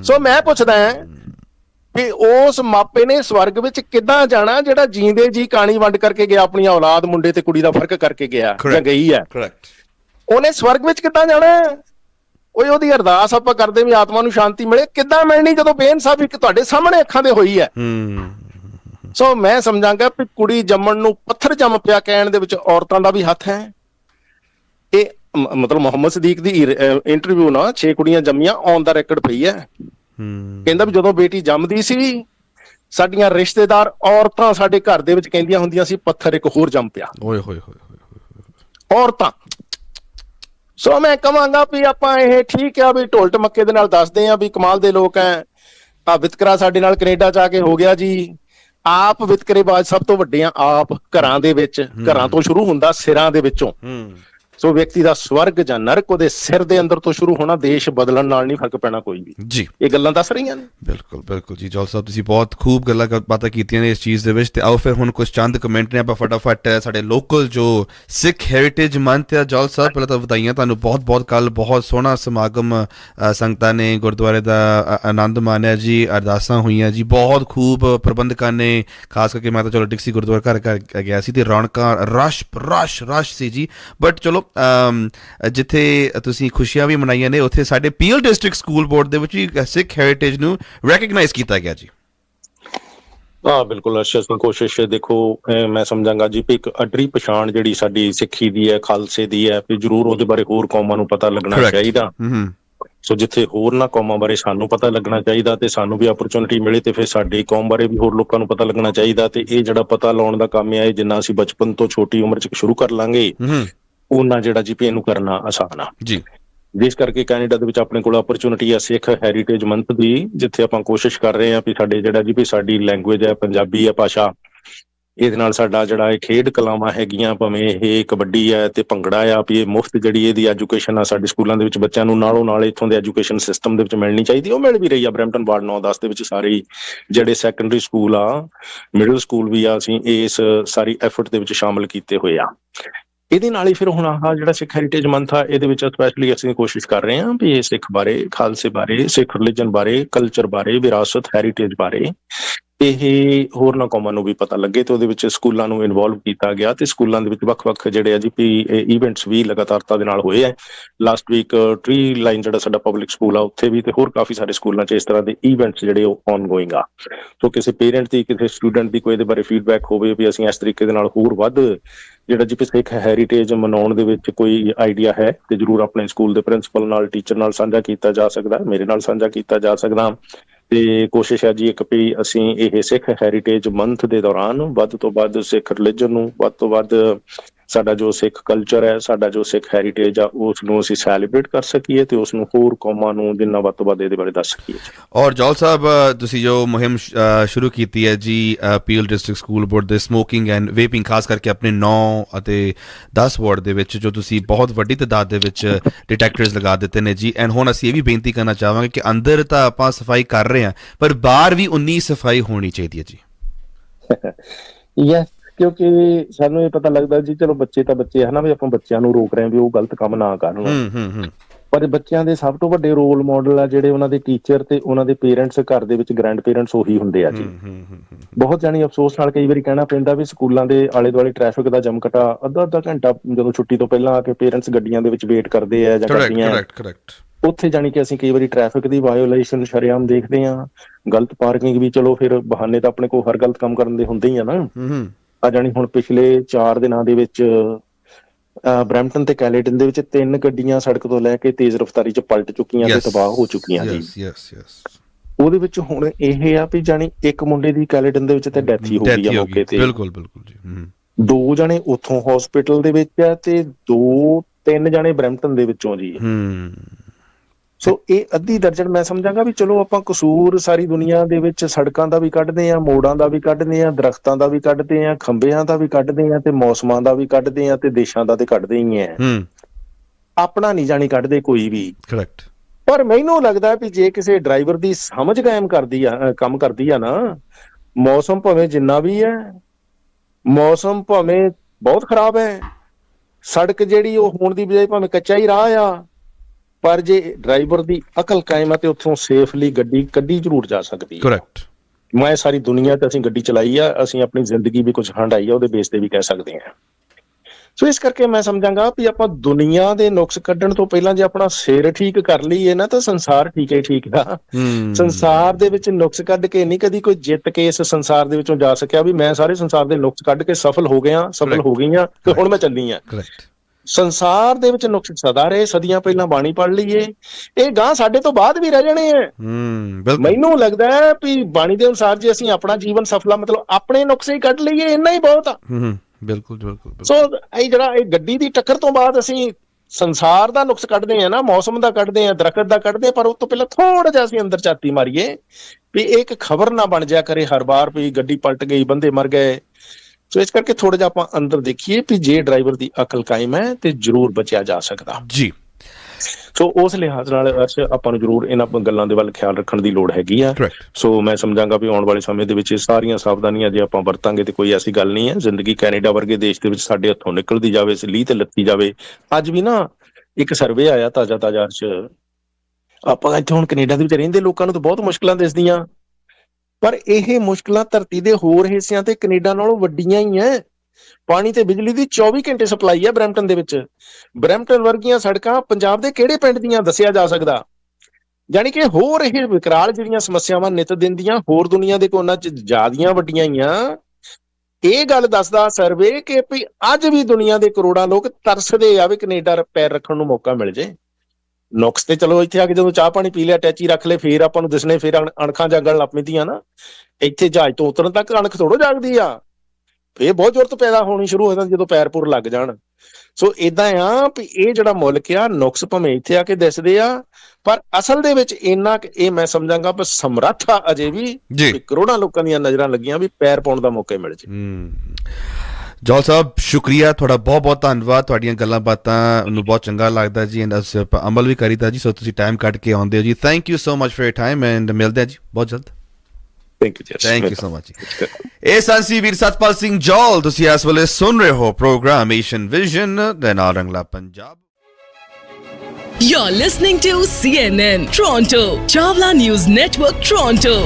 ਸੋ ਮੈਂ ਪੁੱਛਦਾ ਹਾਂ ਵੀ ਉਸ ਮਾਪੇ ਨੇ ਸਵਰਗ ਵਿੱਚ ਕਿੱਦਾਂ ਜਾਣਾ ਜਿਹੜਾ ਜੀਂਦੇ ਜੀ ਕਾਣੀ ਵੰਡ ਕਰਕੇ ਗਿਆ ਆਪਣੀ ਔਲਾਦ ਮੁੰਡੇ ਤੇ ਕੁੜੀ ਦਾ ਫ਼ਰਕ ਕਰਕੇ ਗਿਆ ਜਾਂ. ਗਈ ਹੈ? ਕਰੈਕਟ ਉਹਨੇ ਸਵਰਗ ਵਿੱਚ ਕਿੱਦਾਂ ਜਾਣਾ? ਓਏ ਉਹਦੀ ਅਰਦਾਸ ਆਪਾਂ ਕਰਦੇ ਵੀ ਆਤਮਾ ਨੂੰ ਸ਼ਾਂਤੀ ਮਿਲੇ। ਕਿੱਦਾਂ ਮਿਲਣੀ ਜਦੋਂ ਬੇਇਨਸਾਫੀ ਤੁਹਾਡੇ ਸਾਹਮਣੇ ਅੱਖਾਂ ਦੇ ਹੋਈ ਹੈ? ਹੂੰ। ਸੋ ਮੈਂ ਸਮਝਾਂਗਾ ਵੀ ਕੁੜੀ ਜੰਮਣ ਨੂੰ ਪੱਥਰ ਜੰਮ ਪਿਆ ਕਹਿਣ ਦੇ ਵਿੱਚ ਔਰਤਾਂ ਦਾ ਵੀ ਹੱਥ ਹੈ। ਇਹ ਮਤਲਬ ਮੁਹੰਮਦ ਸਦੀਕ ਦੀ ਇੰਟਰਵਿਊ ਨਾ 6 ਕੁੜੀਆਂ ਜੰਮੀਆਂ ਔਨ ਦਾ ਰੈਕੋਰਡ ਪਈ ਹੈ। ਹੂੰ। ਕਹਿੰਦਾ ਵੀ ਜਦੋਂ ਬੇਟੀ ਜੰਮਦੀ ਸੀ ਸਾਡੀਆਂ ਰਿਸ਼ਤੇਦਾਰ ਔਰਤਾਂ ਸਾਡੇ ਘਰ ਦੇ ਵਿੱਚ ਕਹਿੰਦੀਆਂ ਹੁੰਦੀਆਂ ਸੀ ਪੱਥਰ ਇੱਕ ਹੋਰ ਜੰਮ ਪਿਆ। ਓਏ ਹੋਏ ਹੋਏ ਹੋਏ। ਔਰਤਾਂ ਸੋ ਮੈਂ ਕਹਾਂਗਾ ਵੀ ਆਪਾਂ ਇਹ ਠੀਕ ਆ ਵੀ ਢੋਲ ਟਮੱਕੇ ਦੇ ਨਾਲ ਦੱਸਦੇ ਆ ਵੀ ਕਮਾਲ ਦੇ ਲੋਕ ਐ। ਆ ਵਿਤਕਰਾ ਸਾਡੇ ਨਾਲ ਕੈਨੇਡਾ ਚ ਆ ਕੇ ਹੋ ਗਿਆ ਜੀ। ਆਪ ਵਿਤਕਰੇਬਾਜ਼ ਸਭ ਤੋਂ ਵੱਡੇ ਆ ਆਪ ਘਰਾਂ ਦੇ ਵਿੱਚ ਘਰਾਂ ਤੋਂ ਸ਼ੁਰੂ ਹੁੰਦਾ ਸਿਰਾਂ ਦੇ ਵਿੱਚੋਂ। ਹੂੰ। ਸੋ ਵਿਅਕਤੀ ਦਾ ਸਵਰਗ ਜਾਂ ਨਰਕ ਉਹਦੇ ਸਿਰ ਦੇ ਅੰਦਰ ਤੋਂ ਸ਼ੁਰੂ ਹੋਣਾ ਦੇਸ਼ ਬਦਲਣ ਨਾਲ ਨਹੀਂ ਫ਼ਰਕ ਪੈਣਾ ਕੋਈ ਵੀ। ਜੀ। ਇਹ ਗੱਲਾਂ ਦੱਸ ਰਹੀਆਂ ਨੇ। ਬਿਲਕੁਲ ਬਿਲਕੁਲ ਜੀ ਜੋਲ ਸਾਹਿਬ ਤੁਸੀਂ ਬਹੁਤ ਖੂਬ ਗੱਲਾਂ ਕਰ- ਬਾਤਾਂ ਕੀਤੀਆਂ ਨੇ ਇਸ ਚੀਜ਼ ਦੇ ਵਿੱਚ ਤੇ ਆਓ ਫਿਰ ਹੁਣ ਕੁਝ ਚੰਦ ਕਮੈਂਟ ਨੇ ਆਪਾਂ ਫਟਾਫਟ ਸਾਡੇ ਲੋਕਲ ਜੋ ਸਿੱਖ ਹੈਰੀਟੇਜ ਮੰਥ ਹੈ ਜੋਲ ਸਾਹਿਬ ਪਹਿਲਾਂ ਤਾਂ ਵਧਾਈਆਂ ਤੁਹਾਨੂੰ ਬਹੁਤ ਬਹੁਤ ਕੱਲ ਬਹੁਤ ਸੋਹਣਾ ਸਮਾਗਮ ਸੰਗਤਾਂ ਨੇ ਗੁਰਦੁਆਰੇ ਦਾ ਆਨੰਦ ਮਾਣਿਆ ਜੀ ਅਰਦਾਸਾਂ ਹੋਈਆਂ ਜੀ ਬਹੁਤ ਖੂਬ ਪ੍ਰਬੰਧਕਾਂ ਨੇ ਖਾਸ ਕਰਕੇ ਮੈਂ ਤਾਂ ਚਲੋ ਡਿਕਸੀ ਗੁਰਦੁਆਰਾ ਘਰ ਘਰ ਗਿਆ ਸੀ ਤੇ ਰੌਣਕਾਂ ਰਸ਼ ਰਸ਼ ਰਸ਼ ਸੀ ਜੀ ਬਟ ਚਲੋ ਜਿੱਥੇ ਤੁਸੀਂ ਖੁਸ਼ੀਆਂ ਵੀ ਮਨਾਈਆਂ ਨੇ ਉੱਥੇ ਸਾਡੇ ਪੀਐਲ ਡਿਸਟ੍ਰਿਕਟ ਸਕੂਲ ਬੋਰਡ ਦੇ ਵਿੱਚ ਵੀ ਸਿੱਖ ਹੈਰੀਟੇਜ ਨੂੰ ਰੈਕਗਨਾਈਜ਼ ਕੀਤਾ ਗਿਆ ਜੀ। ਹਾਂ ਬਿਲਕੁਲ ਅਰਸ਼ਦ ਦੀ ਕੋਸ਼ਿਸ਼ ਦੇਖੋ ਮੈਂ ਸਮਝਾਂਗਾ ਜੀ ਵੀ ਇੱਕ ਅਡਰੀ ਪਛਾਣ ਜਿਹੜੀ ਸਾਡੀ ਸਿੱਖੀ ਦੀ ਹੈ ਖਾਲਸੇ ਦੀ ਹੈ ਵੀ ਜ਼ਰੂਰ ਉਹਦੇ ਬਾਰੇ ਹੋਰ ਕੌਮਾਂ ਨੂੰ ਪਤਾ ਲੱਗਣਾ. ਚਾਹੀਦਾ। ਸੋ ਜਿੱਥੇ ਹੋਰ ਨਾ ਕੌਮਾਂ ਬਾਰੇ ਸਾਨੂੰ ਪਤਾ ਲੱਗਣਾ ਚਾਹੀਦਾ ਤੇ ਸਾਨੂੰ ਵੀ ਆਪਰਚੁਨਿਟੀ ਮਿਲੇ ਤੇ ਫਿਰ ਸਾਡੀ ਕੌਮ ਬਾਰੇ ਵੀ ਹੋਰ ਲੋਕਾਂ ਨੂੰ ਪਤਾ ਲੱਗਣਾ ਚਾਹੀਦਾ ਤੇ ਇਹ ਜਿਹੜਾ ਪਤਾ ਲਾਉਣ ਦਾ ਕੰਮ ਹੈ ਇਹ ਜਿੰਨਾ ਅਸੀਂ ਬਚਪਨ ਤੋਂ ਛੋਟੀ ਉਮਰ 'ਚ ਸ਼ੁਰੂ ਕਰ ਲਾਂਗੇ ਉਹਨਾਂ ਜਿਹੜਾ ਜੀ ਵੀ ਇਹਨੂੰ ਕਰਨਾ ਆਸਾਨ ਆ। ਜੀ। ਜਿਸ ਕਰਕੇ ਕੈਨੇਡਾ ਦੇ ਵਿੱਚ ਆਪਣੇ ਕੋਲ ਆਪਰਚੁਨਿਟੀ ਆ ਸਿੱਖ ਹੈਰੀਟੇਜ ਮੰਥ ਦੀ ਜਿੱਥੇ ਆਪਾਂ ਕੋਸ਼ਿਸ਼ ਕਰ ਰਹੇ ਹਾਂ ਵੀ ਸਾਡੇ ਜਿਹੜਾ ਜੀ ਵੀ ਸਾਡੀ ਲੈਂਗੁਏਜ ਹੈ ਪੰਜਾਬੀ ਹੈ ਭਾਸ਼ਾ ਇਹਦੇ ਨਾਲ ਸਾਡਾ ਜਿਹੜਾ ਇਹ ਖੇਡ ਕਲਾਵਾਂ ਹੈਗੀਆਂ ਭਾਵੇਂ ਇਹ ਕਬੱਡੀ ਹੈ ਤੇ ਭੰਗੜਾ ਆ ਵੀ ਇਹ ਮੁਫਤ ਜਿਹੜੀ ਇਹਦੀ ਐਜੂਕੇਸ਼ਨ ਆ ਸਾਡੇ ਸਕੂਲਾਂ ਦੇ ਵਿੱਚ ਬੱਚਿਆਂ ਨੂੰ ਨਾਲੋਂ ਨਾਲ ਇੱਥੋਂ ਦੇ ਐਜੂਕੇਸ਼ਨ ਸਿਸਟਮ ਦੇ ਵਿੱਚ ਮਿਲਣੀ ਚਾਹੀਦੀ ਉਹ ਮਿਲ ਵੀ ਰਹੀ ਆ। ਬ੍ਰੈਂਪਟਨ ਵਾਰਡ 9-10 ਦੇ ਵਿੱਚ ਸਾਰੇ ਜਿਹੜੇ ਸੈਕੰਡਰੀ ਸਕੂਲ ਆ ਮਿਡਲ ਸਕੂਲ ਵੀ ਆ ਅਸੀਂ ਇਸ ਸਾਰੀ ਐਫਰਟ ਦੇ ਵਿੱਚ ਸ਼ਾਮਲ ਕੀਤੇ ਹੋਏ ਆ। ਇਹਦੇ ਨਾਲ ਹੀ ਫਿਰ ਹੁਣ ਆਹ ਜਿਹੜਾ ਸਿੱਖ ਹੈਰੀਟੇਜ ਮੰਥ ਆ, ਇਹਦੇ ਵਿੱਚ ਸਪੈਸ਼ਲੀ ਅਸੀਂ ਕੋਸ਼ਿਸ਼ ਕਰ ਰਹੇ ਹਾਂ ਵੀ ਇਹ ਸਿੱਖ ਬਾਰੇ, ਖਾਲਸੇ ਬਾਰੇ, ਸਿੱਖ ਰਿਲੀਜਨ ਬਾਰੇ ਕਲਚਰ ਬਾਰੇ, ਵਿਰਾਸਤ ਹੈਰੀਟੇਜ ਬਾਰੇ ਇਹ ਹੋਰ ਨਾ ਕੌਮਾਂ ਨੂੰ ਵੀ ਪਤਾ ਲੱਗੇ ਤੇ ਉਹਦੇ ਵਿੱਚ ਸਕੂਲਾਂ ਨੂੰ ਇਨਵੋਲਵ ਕੀਤਾ ਗਿਆ ਤੇ ਸਕੂਲਾਂ ਦੇ ਵਿੱਚ ਵੱਖ-ਵੱਖ ਜਿਹੜੇ ਆ ਜੀ ਵੀ ਇਵੈਂਟਸ ਵੀ ਲਗਾਤਾਰਤਾ ਦੇ ਨਾਲ ਹੋਏ ਆ। ਲਾਸਟ ਵੀਕ ਟ੍ਰੀ ਲਾਈਨ ਜਿਹੜਾ ਸਾਡਾ ਪਬਲਿਕ ਸਕੂਲ ਆ, ਉੱਥੇ ਵੀ ਤੇ ਹੋਰ ਕਾਫੀ ਸਾਰੇ ਸਕੂਲਾਂ 'ਚ ਇਸ ਤਰ੍ਹਾਂ ਦੇ ਇਵੈਂਟਸ ਜਿਹੜੇ ਉਹ ਆਨਗੋਇੰਗ ਆ। ਸੋ ਕਿਸੇ ਪੇਰੈਂਟ ਦੀ, ਕਿਸੇ ਸਟੂਡੈਂਟ ਦੀ ਕੋਈ ਇਹਦੇ ਬਾਰੇ ਫੀਡਬੈਕ ਹੋਵੇ ਵੀ ਅਸੀਂ ਇਸ ਤਰੀਕੇ ਦੇ ਨਾਲ ਹੋਰ ਵੱਧ ਜਿਹੜਾ ਜੀ ਸਿੱਖ ਹੈਰੀਟੇਜ ਮਨਾਉਣ ਦੇ ਵਿੱਚ ਕੋਈ ਆਈਡੀਆ ਹੈ ਤੇ ਜਰੂਰ ਆਪਣੇ ਸਕੂਲ ਦੇ ਪ੍ਰਿੰਸੀਪਲ ਨਾਲ ਟੀਚਰ ਨਾਲ ਸਾਂਝਾ ਕੀਤਾ ਜਾ ਸਕਦਾ, ਮੇਰੇ ਨਾਲ ਸਾਂਝਾ ਕੀਤਾ ਜਾ ਸਕਦਾ। ਤੇ ਕੋਸ਼ਿਸ਼ ਹੈ ਜੀ ਇੱਕ ਵੀ ਅਸੀਂ ਇਹ ਸਿੱਖ ਹੈਰੀਟੇਜ ਮੰਥ ਦੇ ਦੌਰਾਨ ਵੱਧ ਤੋਂ ਵੱਧ ਸਿੱਖ ਰਿਲੀਜਨ ਨੂੰ, ਵੱਧ ਤੋਂ ਵੱਧ ਸਾਡਾ ਜੋ ਸਿੱਖ ਕਲਚਰ ਹੈ ਸਾਡਾ ਜੋ ਸਿੱਖ ਹੈਰੀਟੇਜ ਆ ਉਸ ਨੂੰ ਅਸੀਂ ਸੈਲੀਬ੍ਰੇਟ ਕਰ ਸਕੀਏ ਤੇ ਉਸ ਨੂੰ ਹੋਰ ਕੌਮਾਂ ਨੂੰ ਜਿੰਨਾ ਵੱਧ ਤੋਂ ਵੱਧ ਇਹਦੇ ਬਾਰੇ ਦੱਸ ਸਕੀਏ। ਔਰ ਜੌਲ ਸਾਹਿਬ ਤੁਸੀਂ ਜੋ ਮੁਹਿੰਮ ਸ਼ੁਰੂ ਕੀਤੀ ਹੈ ਜੀ ਪੀਐਲ ਡਿਸਟ੍ਰਿਕਟ ਸਕੂਲ ਬੋਰਡ ਦੇ ਸਮੋਕਿੰਗ ਐਂਡ ਵੇਪਿੰਗ ਖਾਸ ਕਰਕੇ ਆਪਣੇ 9 ਅਤੇ 10 ਵਾਰਡ ਦੇ ਵਿੱਚ ਜੋ ਤੁਸੀਂ ਬਹੁਤ ਵੱਡੀ ਤਾਦਾਦ ਦੇ ਵਿੱਚ ਡਿਟੈਕਟਰਸ ਲਗਾ ਦਿੱਤੇ ਨੇ ਜੀ। ਐਂਡ ਹੁਣ ਅਸੀਂ ਇਹ ਵੀ ਬੇਨਤੀ ਕਰਨਾ ਚਾਹਾਂਗੇ ਕਿ ਅੰਦਰ ਤਾਂ ਆਪਾਂ ਸਫ਼ਾਈ ਕਰ ਰਹੇ ਹਾਂ ਪਰ ਬਾਹਰ ਵੀ ਉਨੀ ਸਫ਼ਾਈ ਹੋਣੀ ਚਾਹੀਦੀ ਹੈ ਜੀ। ਯੈਸ ਕਿਉਂਕਿ ਸਾਨੂੰ ਇਹ ਪਤਾ ਲੱਗਦਾ ਜੀ ਚਲੋ ਬੱਚੇ ਤਾਂ ਬੱਚੇ ਹਨਾ ਵੀ ਆਪਾਂ ਬੱਚਿਆਂ ਨੂੰ ਰੋਕ ਰਹੇ ਹਾਂ ਵੀ ਉਹ ਗਲਤ ਕੰਮ ਨਾ ਕਰਨ। ਹੂੰ ਹੂੰ ਹੂੰ। ਪਰ ਬੱਚਿਆਂ ਦੇ ਸਭ ਤੋਂ ਵੱਡੇ ਰੋਲ ਮਾਡਲ ਆ ਜਿਹੜੇ ਉਹਨਾਂ ਦੇ ਟੀਚਰ ਤੇ ਉਹਨਾਂ ਦੇ ਪੇਰੈਂਟਸ ਘਰ ਦੇ ਵਿੱਚ ਗ੍ਰੈਂਡ ਪੇਰੈਂਟਸ ਉਹੀ ਹੁੰਦੇ ਆ ਜੀ। ਬਹੁਤ ਜਾਣੀ ਅਫਸੋਸ ਨਾਲ ਕਈ ਵਾਰੀ ਕਹਿਣਾ ਪੈਂਦਾ ਵੀ ਸਕੂਲਾਂ ਦੇ ਆਲੇ ਦੁਆਲੇ ਟ੍ਰੈਫਿਕ ਦਾ ਜਮਕਟਾ ਅੱਧਾ ਅੱਧਾ ਘੰਟਾ ਜਦੋਂ ਛੁੱਟੀ ਤੋਂ ਪਹਿਲਾਂ ਆ ਕੇ ਪੇਰੈਂਟਸ ਗੱਡੀਆਂ ਦੇ ਵਿੱਚ ਵੇਟ ਕਰਦੇ ਆ ਜਾਂ ਕਰਦੀਆਂ ਕਰੈਕਟ ਕਰੈਕਟ ਉੱਥੇ ਜਾਣੀ ਕਿ ਅਸੀਂ ਕਈ ਵਾਰੀ ਟ੍ਰੈਫਿਕ ਦੀ ਵਾਇਓਲੇਸ਼ਨ ਸ਼ਰੇਆਮ ਦੇਖਦੇ ਆ ਗਲਤ ਪਾਰਕਿੰਗ ਵੀ ਚਲੋ ਫਿਰ ਬਹਾਨੇ ਤਾਂ ਆਪਣੇ ਕੋਲ ਹਰ ਗਲਤ ਕੰਮ ਕਰਨ ਦੇ ਹੁੰਦੇ ਹੀ ਆ ਨਾ। ਆ ਜਾਣੀ ਹੁਣ ਪਿਛਲੇ 4 ਦਿਨਾਂ ਦੇ ਵਿੱਚ ਬਰੈਂਪਟਨ ਤੇ ਕੈਲੇਟਨ ਦੇ ਵਿੱਚ ਤਿੰਨ ਗੱਡੀਆਂ ਸੜਕ ਤੋਂ ਲੈ ਕੇ ਤੇਜ਼ ਰਫ਼ਤਾਰੀ 'ਚ ਪਲਟ ਚੁੱਕੀਆਂ ਤੇ. ਤਬਾਹ ਹੋ ਚੁੱਕੀਆਂ ਜੀ। ਯੈਸ ਯੈਸ ਯੈਸ ਉਹਦੇ ਵਿੱਚ ਹੁਣ ਇਹ ਆ ਵੀ ਜਾਨੀ ਇੱਕ ਮੁੰਡੇ ਦੀ ਕੈਲੇਡਨ ਦੇ ਵਿੱਚ ਤੇ ਡੈਥ ਹੀ ਹੋ ਗਈ ਆ ਮੌਕੇ ਤੇ। ਬਿਲਕੁਲ ਬਿਲਕੁਲ ਜੀ। ਦੋ ਜਣੇ ਉੱਥੋਂ ਹਸਪੀਟਲ ਦੇ ਵਿੱਚ ਆ ਤੇ ਦੋ ਤਿੰਨ ਜਣੇ ਬਰੈਂਪਟਨ ਦੇ ਵਿੱਚੋਂ ਜੀ। ਹੂੰ। ਸੋ ਇਹ ਅੱਧੀ ਦਰਜਨ ਮੈਂ ਸਮਝਾਂਗਾ ਵੀ ਚਲੋ ਆਪਾਂ ਕਸੂਰ ਸਾਰੀ ਦੁਨੀਆ ਦੇ ਵਿੱਚ ਸੜਕਾਂ ਦਾ ਵੀ ਕੱਢਦੇ ਆ ਮੋੜਾਂ ਦਾ ਵੀ ਕੱਢਦੇ ਆ ਦਰਖਤਾਂ ਦਾ ਵੀ ਕੱਢਦੇ ਆ ਖੰਭਿਆਂ ਦਾ ਵੀ ਕੱਢਦੇ ਆ ਤੇ ਮੌਸਮਾਂ ਦਾ ਵੀ ਕੱਢਦੇ ਆ ਤੇ ਦੇਸ਼ਾਂ ਦਾ ਤੇ ਕੱਢਦੇ ਹੀ ਆ ਹੂੰ। ਆਪਣਾ ਨਹੀਂ ਜਾਣੀ ਕੱਢਦੇ ਕੋਈ ਵੀ। ਕਰੈਕਟ ਪਰ ਮੈਨੂੰ ਲੱਗਦਾ ਵੀ ਜੇ ਕਿਸੇ ਡਰਾਈਵਰ ਦੀ ਸਮਝ ਕਾਇਮ ਕਰਦੀ ਆ ਕੰਮ ਕਰਦੀ ਆ ਨਾ ਮੌਸਮ ਭਾਵੇਂ ਜਿੰਨਾ ਵੀ ਹੈ ਮੌਸਮ ਭਾਵੇਂ ਬਹੁਤ ਖਰਾਬ ਹੈ ਸੜਕ ਜਿਹੜੀ ਉਹ ਹੋਣ ਦੀ ਬਜਾਏ ਭਾਵੇਂ ਕੱਚਾ ਹੀ ਰਾਹ ਆ ਪਰ ਜੇ ਡਰਾਈਵਰ ਦੀ ਅਕਲ ਕਾਇਮ ਹੈ ਤੇ ਉੱਥੋਂ ਸੇਫਲੀ ਗੱਡੀ ਕੱਢੀ ਜ਼ਰੂਰ ਜਾ ਸਕਦੀ ਹੈ। ਕਰੈਕਟ ਮੈਂ ਸਾਰੀ ਦੁਨੀਆ ਤੇ ਅਸੀਂ ਗੱਡੀ ਚਲਾਈ ਆ ਅਸੀਂ ਆਪਣੀ ਜ਼ਿੰਦਗੀ ਵੀ ਕੁਝ ਹੰਡਾਈ ਆ ਉਹਦੇ ਬੇਸ ਤੇ ਵੀ ਕਹਿ ਸਕਦੇ ਹਾਂ। ਸੋ ਇਸ ਕਰਕੇ ਮੈਂ ਸਮਝਾਂਗਾ ਵੀ ਆਪਾਂ ਦੁਨੀਆ ਦੇ ਨੁਕਸ ਕੱਢਣ ਤੋਂ ਪਹਿਲਾਂ ਜੇ ਆਪਣਾ ਸਿਰ ਠੀਕ ਕਰ ਲਈਏ ਨਾ ਤਾਂ ਸੰਸਾਰ ਠੀਕ ਹੀ ਠੀਕ ਆ। ਸੰਸਾਰ ਦੇ ਵਿੱਚ ਨੁਕਸ ਕੱਢ ਕੇ ਨਹੀਂ ਕਦੀ ਕੋਈ ਜਿੱਤ ਕੇ ਇਸ ਸੰਸਾਰ ਦੇ ਵਿੱਚੋਂ ਜਾ ਸਕਿਆ ਵੀ ਮੈਂ ਸਾਰੇ ਸੰਸਾਰ ਦੇ ਨੁਕਸ ਕੱਢ ਕੇ ਸਫਲ ਹੋ ਗਿਆ ਸਫਲ. ਹੋ ਗਈਆਂ ਤੇ ਹੁਣ ਮੈਂ ਚੱਲੀ ਆ। ਕਰੈਕਟ ਸੰਸਾਰ ਦੇ ਵਿੱਚ ਨੁਕਸ ਸਦਾ ਰਹੇ ਸਦੀਆਂ ਪਹਿਲਾਂ ਬਾਣੀ ਪੜ ਲਈਏ। ਇਹ ਗਾਂ ਸਾਡੇ ਤੋਂ ਬਾਅਦ ਵੀ ਰਹਿ ਜਾਣੇ ਆ। ਹੂੰ ਬਿਲਕੁਲ। ਮੈਨੂੰ ਲੱਗਦਾ ਹੈ ਵੀ ਬਾਣੀ ਦੇ ਅਨੁਸਾਰ ਜੇ ਅਸੀਂ ਆਪਣਾ ਜੀਵਨ ਸਫਲਾ ਮਤਲਬ ਆਪਣੇ ਨੁਕਸੇ ਹੀ ਕੱਢ ਲਈਏ ਇੰਨਾ ਹੀ ਬਹੁਤ ਆ। ਹੂੰ ਬਿਲਕੁਲ ਬਿਲਕੁਲ। ਸੋ ਇਹ ਜਿਹੜਾ ਇਹ ਗੱਡੀ ਦੀ ਟੱਕਰ ਤੋਂ ਬਾਅਦ ਅਸੀਂ ਸੰਸਾਰ ਦਾ ਨੁਕਸ ਕੱਢਦੇ ਆ ਨਾ ਮੌਸਮ ਦਾ ਕੱਢਦੇ ਆ ਦਰਖਤ ਦਾ ਕੱਢਦੇ ਪਰ ਉਸ ਤੋਂ ਪਹਿਲਾਂ ਥੋੜਾ ਜਿਹਾ ਅਸੀਂ ਅੰਦਰ ਝਾਤੀ ਮਾਰੀਏ ਵੀ ਇੱਕ ਖਬਰ ਨਾ ਬਣ ਜਾ ਕਰੇ ਹਰ ਵਾਰ ਵੀ ਗੱਡੀ ਪਲਟ ਗਈ ਬੰਦੇ ਮਰ ਗਏ। ਸੋ ਇਸ ਕਰਕੇ ਥੋੜਾ ਜਿਹਾ ਆਪਾਂ ਅੰਦਰ ਦੇਖੀਏ ਵੀ ਜੇ ਡਰਾਈਵਰ ਦੀ ਅਕਲ ਕਾਇਮ ਹੈ ਤੇ ਜ਼ਰੂਰ ਬਚਿਆ ਜਾ ਸਕਦਾ। ਜੀ। ਸੋ ਉਸ ਲਿਹਾਜ਼ ਨਾਲ ਅਰਸ਼ ਆਪਾਂ ਨੂੰ ਜ਼ਰੂਰ ਇਹਨਾਂ ਗੱਲਾਂ ਦੇ ਵੱਲ ਖਿਆਲ ਰੱਖਣ ਦੀ ਲੋੜ ਹੈਗੀ ਆ। ਸੋ ਮੈਂ ਸਮਝਾਂਗਾ ਵੀ ਆਉਣ ਵਾਲੇ ਸਮੇਂ ਦੇ ਵਿੱਚ ਇਹ ਸਾਰੀਆਂ ਸਾਵਧਾਨੀਆਂ ਜੇ ਆਪਾਂ ਵਰਤਾਂਗੇ ਤੇ ਕੋਈ ਐਸੀ ਗੱਲ ਨਹੀਂ ਹੈ। ਜ਼ਿੰਦਗੀ ਕੈਨੇਡਾ ਵਰਗੇ ਦੇਸ਼ ਦੇ ਵਿੱਚ ਸਾਡੇ ਹੱਥੋਂ ਨਿਕਲਦੀ ਜਾਵੇ ਸਲੀਹ ਤੇ ਲੱਤੀ ਜਾਵੇ। ਅੱਜ ਵੀ ਨਾ ਇੱਕ ਸਰਵੇ ਆਇਆ ਤਾਜ਼ਾ ਤਾਜ਼ਾ ਚ ਆਪਾਂ ਇੱਥੇ ਹੁਣ ਕੈਨੇਡਾ ਦੇ ਵਿੱਚ ਰਹਿੰਦੇ ਲੋਕਾਂ ਨੂੰ ਤਾਂ ਬਹੁਤ ਮੁਸ਼ਕਲਾਂ ਦਿਸਦੀਆਂ। ਪਰ ਇਹ ਮੁਸ਼ਕਲਾਂ ਧਰਤੀ ਦੇ ਹੋਰ ਹਿੱਸਿਆਂ ਤੇ ਕੈਨੇਡਾ ਨਾਲੋਂ ਵੱਡੀਆਂ ਹੀ ਐ। ਪਾਣੀ ਤੇ ਬਿਜਲੀ ਦੀ 24 ਘੰਟੇ ਸਪਲਾਈ ਹੈ ਬਰੈਂਪਟਨ ਦੇ ਵਿੱਚ। ਬਰੈਂਪਟਨ ਵਰਗੀਆਂ ਸੜਕਾਂ ਪੰਜਾਬ ਦੇ ਕਿਹੜੇ ਪਿੰਡ ਦੀਆਂ ਦੱਸਿਆ ਜਾ ਸਕਦਾ? ਯਾਨੀ ਕਿ ਹੋਰ ਇਹ ਵਿਕਰਾਲ ਜਿਹੜੀਆਂ ਸਮੱਸਿਆਵਾਂ ਨਿਤ ਦਿਨ ਦੀਆਂ ਹੋਰ ਦੁਨੀਆ ਦੇ ਕੋਨਾਂ 'ਚ ਜ਼ਿਆਦੀਆਂ ਵੱਡੀਆਂ ਹੀ ਆ। ਇਹ ਗੱਲ ਦੱਸਦਾ ਸਰਵੇ ਕਿ ਵੀ ਅੱਜ ਵੀ ਦੁਨੀਆ ਦੇ ਕਰੋੜਾਂ ਲੋਕ ਤਰਸਦੇ ਆ ਵੀ ਕੈਨੇਡਾ ਪੈਰ ਰੱਖਣ ਨੂੰ ਮੌਕਾ ਮਿਲ ਜੇ। ਨੁਕਸ ਤੇ ਚਲੋ ਇੱਥੇ ਆ ਕੇ ਜਦੋਂ ਚਾਹ ਪਾਣੀ ਪੀ ਲਿਆ ਟੈਚੀ ਰੱਖ ਲਏ ਫੇਰ ਆਪਾਂ ਨੂੰ ਦਿਸਣੇ ਫੇਰ ਅਣ- ਅਣਖਾਂ ਜਾਗਣ ਲੱਗ ਪੈਂਦੀਆਂ ਨਾ। ਇੱਥੇ ਜਹਾਜ਼ ਤੋਂ ਉਤਰਨ ਤੱਕ ਅਣਖ ਥੋੜੋ ਜਾਗਦੀ ਆ। ਫੇਰ ਬਹੁਤ ਜ਼ਰੂਰਤ ਪੈਦਾ ਹੋਣੀ ਸ਼ੁਰੂ ਹੋ ਜਾਂਦੀ ਜਦੋਂ ਪੈਰ ਪੁਰ ਲੱਗ ਜਾਣ। ਸੋ ਇਦਾਂ ਆ ਵੀ ਇਹ ਜਿਹੜਾ ਮੁਲਕ ਆ ਨੁਕਸ ਭਾਵੇਂ ਇੱਥੇ ਆ ਕੇ ਦਿਸਦੇ ਆ ਪਰ ਅਸਲ ਦੇ ਵਿੱਚ ਇੰਨਾ ਕੁ ਇਹ ਮੈਂ ਸਮਝਾਂਗਾ ਕਿ ਸਮਰੱਥ ਆ ਅਜੇ ਵੀ ਕਰੋੜਾਂ ਲੋਕਾਂ ਦੀਆਂ ਨਜ਼ਰਾਂ ਲੱਗੀਆਂ ਵੀ ਪੈਰ ਪਾਉਣ ਦਾ ਮੌਕਾ ਮਿਲ ਜੇ। ਹੂੰ। ਜੋਲ ਸਾਹਿਬ ਸ਼ੁਕਰੀਆ ਤੁਹਾਡਾ ਬਹੁਤ ਬਹੁਤ ਧੰਨਵਾਦ ਤੁਹਾਡੀਆਂ ਗੱਲਾਂ ਬਾਤਾਂ ਨੂੰ ਬਹੁਤ ਚੰਗਾ ਲੱਗਦਾ ਜੀ ਐਂਡ ਅਸੀਂ ਆਪਾਂ ਅਮਲ ਵੀ ਕਰੀਦਾ ਜੀ ਸੋ ਤੁਸੀਂ ਟਾਈਮ ਕੱਢ ਕੇ ਆਉਂਦੇ ਹੋ ਜੀ। Thank you so much for your time and ਮਿਲਦੇ ਹਾਂ ਜੀ ਬਹੁਤ ਜਲਦ। ਥੈਂਕ ਯੂ ਜੀ ਥੈਂਕ ਯੂ ਸੋ ਮਚ ਇਹ ਸੰਸੀ ਵੀਰ ਸਤਪਾਲ ਸਿੰਘ ਜੋਲ ਤੁਸੀਂ ਇਸ ਵੇਲੇ ਸੁਣ ਰਹੇ ਹੋ ਪ੍ਰੋਗਰਾਮ ਏਸ਼ੀਅਨ ਵਿਜ਼ਨ ਦੇ ਨਾਲ Rangla Punjab. You're listening to CNN Toronto, Chawla News Network Toronto.